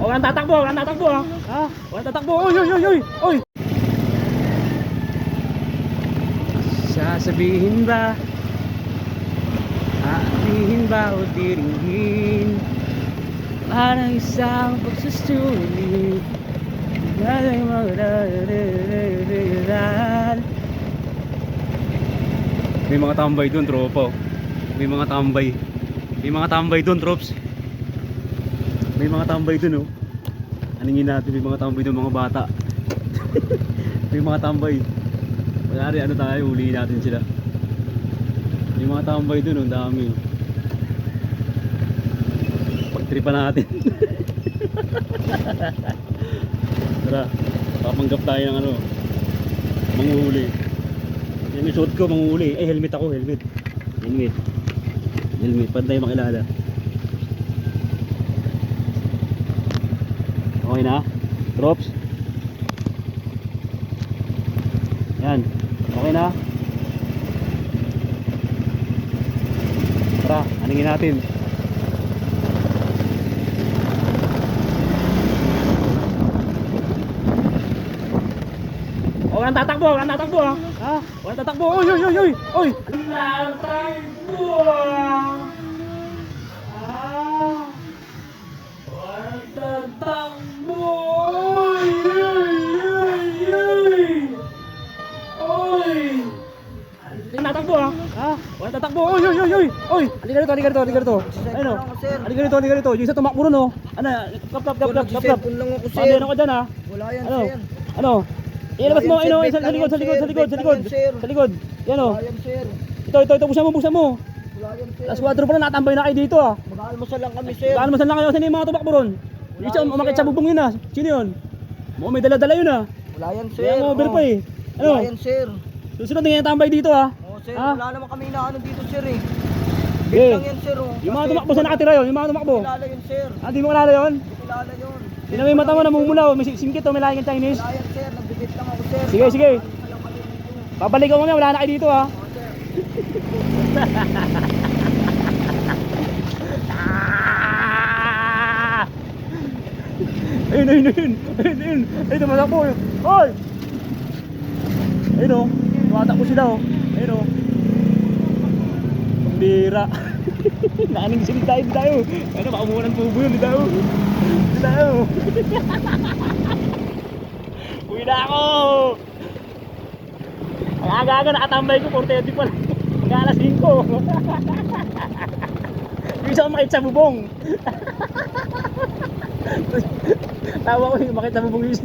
O, ang tatakbo, ang tatakbo ha. Ha? Ang tatakbo. Oy, oy, oy, oy. Oy. Sasabihin ba? Aabihin ba o diringgin? Parang isang pagsusulit. Gagawin mo May mga tambay doon, tropa. oh. May mga tambay. May mga tambay doon, trops. May mga tambay doon, oh. Aningin natin, may mga tambay doon, mga bata. may mga tambay. Kunyari, ano tayo, ulihin natin sila. May mga tambay doon, oh, dami. oh. Pagtripan natin. Tara, papanggap tayo ng ano, manguhuli. Yan yung suot ko, manguhuli. Eh, helmet ako, helmet. Helmet. Helmet, para tayo makilala. Okay na? Drops? Yan. Okay na? Tara, aningin natin. Oh, ang tatakbo, ang tatakbo ha. Ha? Oh, ang tatakbo. Oy, oy, oy, oy. Oy. Ang tatakbo. Ah. Ang tatakbo. Oy, oy, oy, oy. Oy. Ang tatakbo ha. Ha? Oh, ang tatakbo. Oy, oy, oy, oy. Oy. Halika rito, halika rito, halika rito. Ayun oh. Halika rito, halika rito. Yung isa tumakbo ron oh. Ano? Kap, kap, kap, kap, kap, kap. Cellphone lang ako, dyan ha. Wala yan, Ano? sir. Ano? Ilabas mo, Wala yan, ano, sa, sa likod, sa likod, sa likod, sa likod. yan. Sa likod. Yan o. Wala yan, sir. Ito, ito, ito, buksan mo, buksan mo. Wala yan, sir. Alas 4 pa lang, nakatambay na kayo dito ah. Mag-aalmusal lang kami, sir. Gaano masan lang kayo, saan yung mga tumakbo ron? Yung isa, umakit sa bubong yun ah. Sino yun? Mukhang may dala-dala yun ah. Wala yan, sir. Kaya mo over Oh. pa eh. Ano? Wala yan, sir. Susunod na tambay dito ah. Oh, sir. Ah? Wala naman kami inaano dito, sir eh. Eh. Bit lang yan, sir. Oh. Yung mga Kasi tumakbo sa nakatira yun, yung mga tumakbo. Kilala yun, sir. Ah, di mo kilala yun? Hindi kilala yun. Sino may mata mo namumula oh. May singkit oh, may laking Chinese. Wala yan, sir. Nagbibit lang ako, sir. Sige, sige. Wala kami dito. Babalik ko mamaya, wala na kayo dito ah. Oh, sir. Ah! Ayun, ayun, ayun. Ayun, ayun. Ayun, tumatakbo yun. Hoy! Ayun o. Tumatakbo sila o. Ayun o. Pambira. Nakaning silid tayo, tayo. Ano, baka umuha ng tubo yun, tayo. Tayo. Uwi na ako! Ang aga-aga nakatambay ko, 4.30 pa lang. Hanggang alas 5. Yung isa makita sa bubong. Tawa ko yung makita sa bubong isa.